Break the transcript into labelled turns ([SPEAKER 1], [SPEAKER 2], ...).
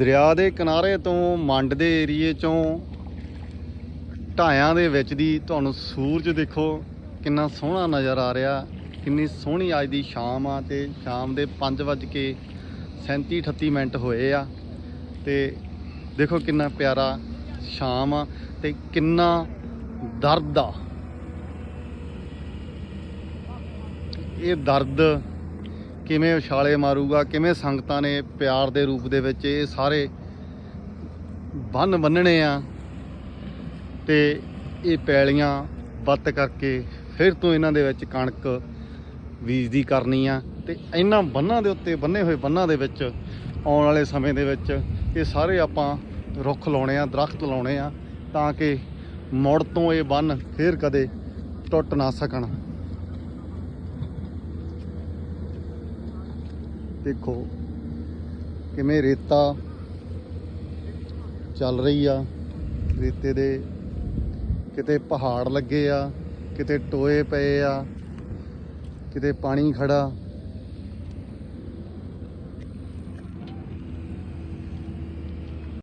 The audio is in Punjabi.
[SPEAKER 1] ਦਰਿਆ ਦੇ ਕਿਨਾਰੇ ਤੋਂ ਮੰਡ ਦੇ ਏਰੀਏ ਚੋਂ ਢਾਇਆਂ ਦੇ ਵਿੱਚ ਦੀ ਤੁਹਾਨੂੰ ਸੂਰਜ ਦੇਖੋ, ਕਿੰਨਾ ਸੋਹਣਾ ਨਜ਼ਰ ਆ ਰਿਹਾ, ਕਿੰਨੀ ਸੋਹਣੀ ਅੱਜ ਦੀ ਸ਼ਾਮ ਆ ਤੇ ਸ਼ਾਮ ਦੇ 5 ਵੱਜ ਕੇ 37 38 ਮਿੰਟ ਹੋਏ ਆ ਤੇ ਦੇਖੋ ਕਿੰਨਾ ਪਿਆਰਾ ਸ਼ਾਮ ਆ ਤੇ ਕਿੰਨਾ ਦਰਦ ਆ। ਇਹ ਦਰਦ ਕਿਵੇਂ ਉਛਾਲੇ ਮਾਰੂਗਾ, ਕਿਵੇਂ ਸੰਗਤਾਂ ਨੇ ਪਿਆਰ ਦੇ ਰੂਪ ਦੇ ਵਿੱਚ ਇਹ ਸਾਰੇ ਬੰਨ ਬੰਨਣੇ ਆ ਤੇ ਇਹ ਪੈਲੀਆਂ ਵੱਤ ਕਰਕੇ ਫਿਰ ਤੋਂ ਇਹਨਾਂ ਦੇ ਵਿੱਚ ਕਣਕ ਬੀਜਦੀ ਕਰਨੀ ਆ ਤੇ ਇਹਨਾਂ ਬੰਨਾਂ ਦੇ ਉੱਤੇ, ਬੰਨੇ ਹੋਏ ਬੰਨਾਂ ਦੇ ਵਿੱਚ ਆਉਣ ਵਾਲੇ ਸਮੇਂ ਦੇ ਵਿੱਚ ਇਹ ਸਾਰੇ ਆਪਾਂ ਰੁੱਖ ਲਾਉਣੇ ਆ, ਦਰਖਤ ਲਾਉਣੇ ਆ ਤਾਂ ਕਿ ਮੁੜ ਤੋਂ ਇਹ ਬੰਨ ਫਿਰ ਕਦੇ ਟੁੱਟ ਨਾ ਸਕਣ। ਦੇਖੋ ਕਿਵੇਂ ਰੇਤਾ ਚੱਲ ਰਹੀ ਆ। ਰੇਤੇ ਦੇ ਕਿਤੇ ਪਹਾੜ ਲੱਗੇ ਆ, ਕਿਤੇ ਟੋਏ ਪਏ ਆ, ਕਿਤੇ ਪਾਣੀ ਖੜਾ।